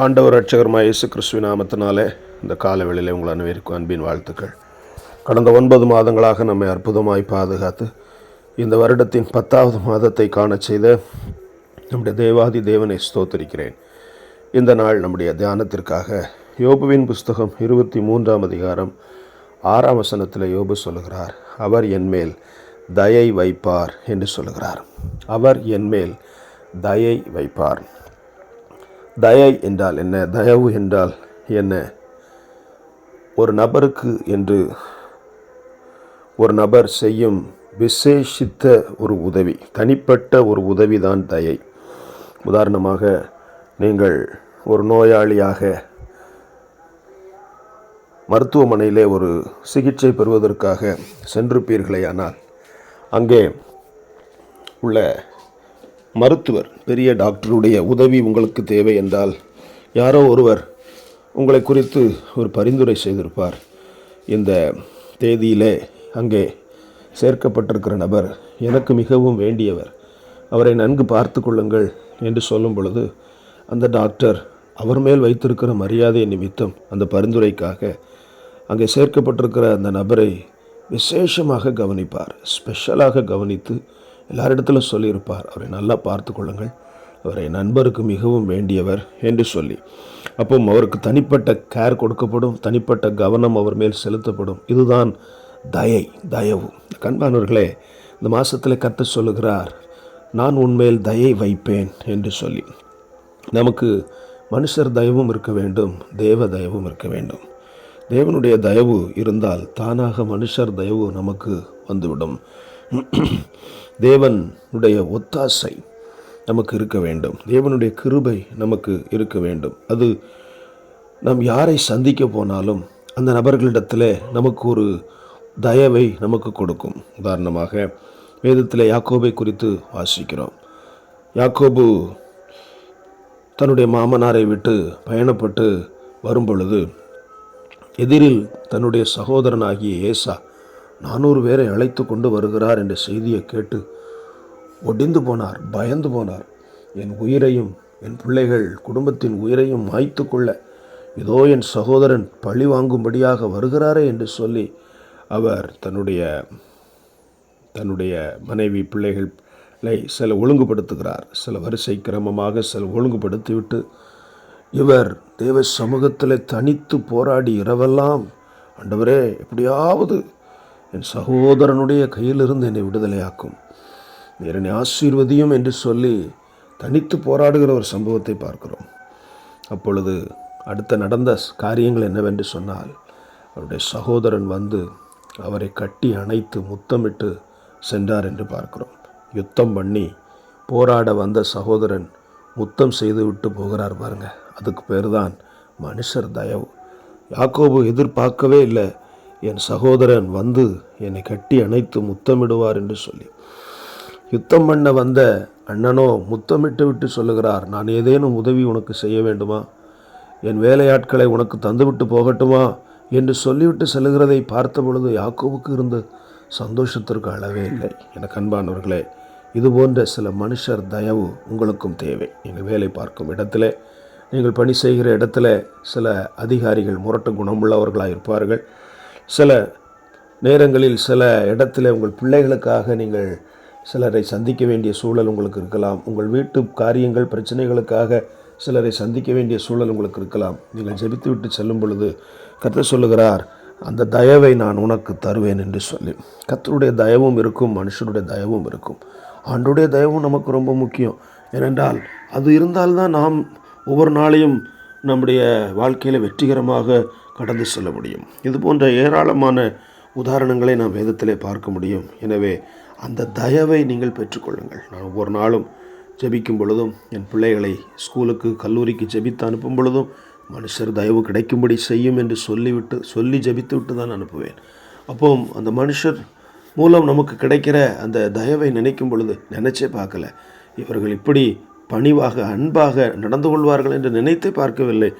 ஆண்டவர் அட்சகர்மா இயேசு கிறிஸ்துவ நாமத்தினாலே இந்த காலவெளியில் உங்கள் அனைவருக்கும் அன்பின் வாழ்த்துக்கள். கடந்த ஒன்பது மாதங்களாக நம்மை அற்புதமாய் பாதுகாத்து இந்த வருடத்தின் பத்தாவது மாதத்தை காணச் செய்த நம்முடைய தேவாதி தேவனை ஸ்தோத்தரிக்கிறேன். இந்த நாள் நம்முடைய தியானத்திற்காக யோபுவின் புஸ்தகம் இருபத்தி மூன்றாம் அதிகாரம் ஆறாம் வசனத்தில் யோபு சொல்லுகிறார் அவர் என்மேல் தயை வைப்பார் என்று சொல்லுகிறார். அவர் என்மேல் தயை வைப்பார் தயை என்றால் என்ன? தயவு என்றால் என்ன? ஒரு நபருக்கு என்று ஒரு நபர் செய்யும் விசேஷித்த ஒரு உதவி தனிப்பட்ட ஒரு உதவி தான் தயை. உதாரணமாக நீங்கள் ஒரு நோயாளியாக மருத்துவமனையிலே ஒரு சிகிச்சை பெறுவதற்காக சென்றிருப்பீர்களேயானால் அங்கே உள்ள மருத்துவர் பெரிய டாக்டருடைய உதவி உங்களுக்கு தேவை என்றால் யாரோ ஒருவர் உங்களை குறித்து ஒரு பரிந்துரை செய்திருப்பார். இந்த தேதியிலே அங்கே சேர்க்கப்பட்டிருக்கிற நபர் எனக்கு மிகவும் வேண்டியவர். அவரை நன்கு பார்த்து கொள்ளுங்கள் என்று சொல்லும் பொழுது அந்த டாக்டர் அவர் மேல் வைத்திருக்கிற மரியாதை நிமித்தம் அந்த பரிந்துரைக்காக அங்கே சேர்க்கப்பட்டிருக்கிற அந்த நபரை விசேஷமாக கவனிப்பார். ஸ்பெஷலாக கவனித்து எல்லாரிடத்திலும் சொல்லியிருப்பார். அவரை நல்லா பார்த்து கொள்ளுங்கள். அவரை நண்பருக்கு மிகவும் வேண்டியவர் என்று சொல்லி. அப்போ அவருக்கு தனிப்பட்ட கேர் கொடுக்கப்படும் தனிப்பட்ட கவனம் அவர் மேல் செலுத்தப்படும். இதுதான் தயை தயவு. கண்பானவர்களே இந்த மாதத்தில் கற்று சொல்லுகிறார் நான் உன்மேல் தயை வைப்பேன் என்று சொல்லி. நமக்கு மனுஷர் தயவும் இருக்க வேண்டும் தேவ தயவும் இருக்க வேண்டும். தேவனுடைய தயவு இருந்தால் தானாக மனுஷர் தயவு நமக்கு வந்துவிடும். தேவனுடைய ஒத்தாசை நமக்கு இருக்க வேண்டும். தேவனுடைய கிருபை நமக்கு இருக்க வேண்டும். அது நாம் யாரை சந்திக்க போனாலும் அந்த நபர்களிடத்தில் நமக்கு ஒரு தயவை நமக்கு கொடுக்கும். உதாரணமாக வேதத்தில் யாக்கோபை குறித்து வாசிக்கிறோம். யாக்கோபு தன்னுடைய மாமனாரை விட்டு பயணப்பட்டு வரும் பொழுது எதிரில் தன்னுடைய சகோதரனாகிய ஏசா நானூறு பேரை அழைத்து கொண்டு வருகிறார் என்ற செய்தியை கேட்டு ஒடிந்து போனார் பயந்து போனார். என் உயிரையும் என் பிள்ளைகள் குடும்பத்தின் உயிரையும் மாய்த்து கொள்ள இதோ என் சகோதரன் பழி வாங்கும்படியாக வருகிறாரே என்று சொல்லி அவர் தன்னுடைய தன்னுடைய மனைவி பிள்ளைகளை சில ஒழுங்குபடுத்துகிறார். சில வரிசை கிரமமாக சில ஒழுங்குபடுத்திவிட்டு இவர் தேவ சமூகத்தில் தனித்து போராடி இரவெல்லாம் ஆண்டவரே எப்படியாவது என் சகோதரனுடைய கையிலிருந்து என்னை விடுதலையாக்கும். நீர் என்னை ஆசீர்வதியும் என்று சொல்லி தனித்து போராடுகிற ஒரு சம்பவத்தை பார்க்கிறோம். அப்பொழுது அடுத்த நடந்த காரியங்கள் என்னவென்று சொன்னால் அவருடைய சகோதரன் வந்து அவரை கட்டி அணைத்து முத்தமிட்டு சென்றார் என்று பார்க்கிறோம். யுத்தம் பண்ணி போராட வந்த சகோதரன் முத்தம் செய்து விட்டு போகிறார் பாருங்க. அதுக்கு பேர் தான் மனுஷர் தயவு. யாக்கோபு எதிர்பார்க்கவே இல்லை. என் சகோதரன் வந்து என்னை கட்டி அணைத்து முத்தமிடுவார் என்று சொல்லி. யுத்தம் பண்ண வந்த அண்ணனோ முத்தமிட்டு விட்டு சொல்லுகிறார் நான் ஏதேனும் உதவி உனக்கு செய்ய வேண்டுமா? என் வேலையாட்களை உனக்கு தந்துவிட்டு போகட்டுமா? என்று சொல்லிவிட்டு செல்கிறதை பார்த்த பொழுது யாக்கோவுக்கு இருந்த சந்தோஷத்திற்கு அளவே இல்லை. எனக்கு அன்பானவர்களே இது போன்ற சில மனுஷர் தயவு உங்களுக்கும் தேவை. நீங்கள் வேலை பார்க்கும் இடத்துல நீங்கள் பணி செய்கிற இடத்துல சில அதிகாரிகள் முரட்டு குணமுள்ளவர்களாக இருப்பார்கள் சில நேரங்களில் சில இடத்துல உங்கள் பிள்ளைகளுக்காக நீங்கள் சிலரை சந்திக்க வேண்டிய சூழல் உங்களுக்கு இருக்கலாம். உங்கள் வீட்டு காரியங்கள் பிரச்சனைகளுக்காக சிலரை சந்திக்க வேண்டிய சூழல் உங்களுக்கு இருக்கலாம். நீங்கள் ஜெபித்து விட்டு செல்லும் பொழுது கர்த்தர் சொல்லுகிறார் அந்த தயவை நான் உனக்கு தருவேன் என்று சொல்லி. கத்தருடைய தயவும் இருக்கும் மனுஷனுடைய தயவும் இருக்கும். ஆண்டுடைய தயவும் நமக்கு ரொம்ப முக்கியம். ஏனென்றால் அது இருந்தால்தான் நாம் ஒவ்வொரு நாளையும் நம்முடைய வாழ்க்கையில் வெற்றிகரமாக கடந்து செல்ல முடியும். இது போன்ற ஏராளமான உதாரணங்களை நாம் வேதத்திலே பார்க்க முடியும். எனவே அந்த தயவை நீங்கள் பெற்றுக்கொள்ளுங்கள் நான் ஒவ்வொரு நாளும் ஜெபிக்கும் பொழுதும் என் பிள்ளைகளை ஸ்கூலுக்கு கல்லூரிக்கு ஜெபித்து அனுப்பும் பொழுதும் மனுஷர் தயவு கிடைக்கும்படி செய்யும் என்று சொல்லிவிட்டு சொல்லி ஜெபித்து விட்டு தான் அனுப்புவேன். அப்போ அந்த மனுஷர் மூலம் நமக்கு கிடைக்கிற அந்த தயவை நினைக்கும் பொழுது நினச்சே பார்க்கல. இவர்கள் இப்படி பணிவாக அன்பாக நடந்து கொள்வார்கள் என்று நினைத்தே பார்க்கவில்லை.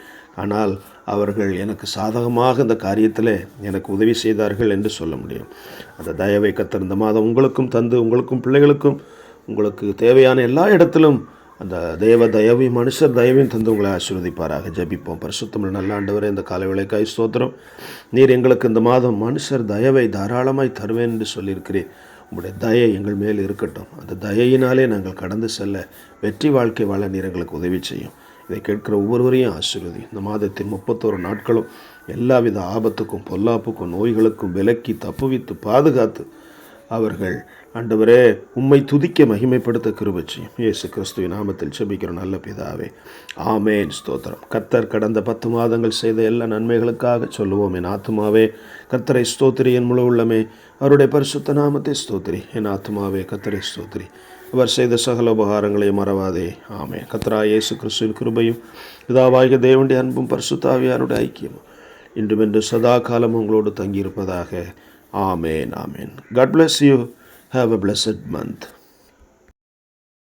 ஆனால் அவர்கள் எனக்கு சாதகமாக இந்த காரியத்தில் எனக்கு உதவி செய்தார்கள் என்று சொல்ல முடியும். அந்த தயவை கத்தர் இந்த மாதம் உங்களுக்கும் தந்து உங்களுக்கும் பிள்ளைகளுக்கும் உங்களுக்கு தேவையான எல்லா இடத்திலும் அந்த தேவ தயவையும் மனுஷர் தயவையும் தந்து உங்களை ஆசீர்வதிப்பாராக. ஜபிப்போம். பரிசுத்தமிழ் நல்ல ஆண்டவரே இந்த காலை விளைக்காய் ஸ்தோத்திரம். நீர் எங்களுக்கு இந்த மாதம் மனுஷர் தயவை தாராளமாய் தருவேன் என்று சொல்லியிருக்கிறேன் உங்களுடைய தயை எங்கள் மேல் இருக்கட்டும். அந்த தயையினாலே நாங்கள் கடந்து செல்ல வெற்றி வாழ்க்கை வாழ நீர் எங்களுக்கு உதவி செய்யும். இதை கேட்கிற ஒவ்வொருவரையும் ஆசிர்வதி. இந்த மாதத்தின் முப்பத்தோரு நாட்களும் எல்லாவித ஆபத்துக்கும் பொல்லாப்புக்கும் நோய்களுக்கும் விலக்கி தப்புவித்து பாதுகாத்து அவர்கள். ஆண்டவரே உம்மை துதிக்க மகிமைப்படுத்த கிருபச்சி. இயேசு கிறிஸ்துவின் நாமத்தில் செபிக்கிற நல்ல பிதாவே. ஆமேன். ஸ்தோத்திரம். கர்த்தர் கடந்த பத்து மாதங்கள் செய்த எல்லா நன்மைகளுக்காக சொல்லுவோம். என் ஆத்மாவே கர்த்தரை ஸ்தோத்திரி. என் முழு உள்ளமே. அவருடைய பரிசுத்த நாமத்தை ஸ்தோத்திரி. என் ஆத்மாவே கர்த்தரை ஸ்தோத்திரி. அவர் செய்த சகல உபகாரங்களையும் மறவாதே. ஆமே கத்ரா இயேசு கிறிஸ்துவின் கிருபையும் இதாவாகிய தேவனுடைய அன்பும் பரிசுத்தாவியாருடைய ஐக்கியமும் இன்றுமென்று சதா காலம் உங்களோடு தங்கியிருப்பதாக Amen. Amen. God bless you. Have a blessed month.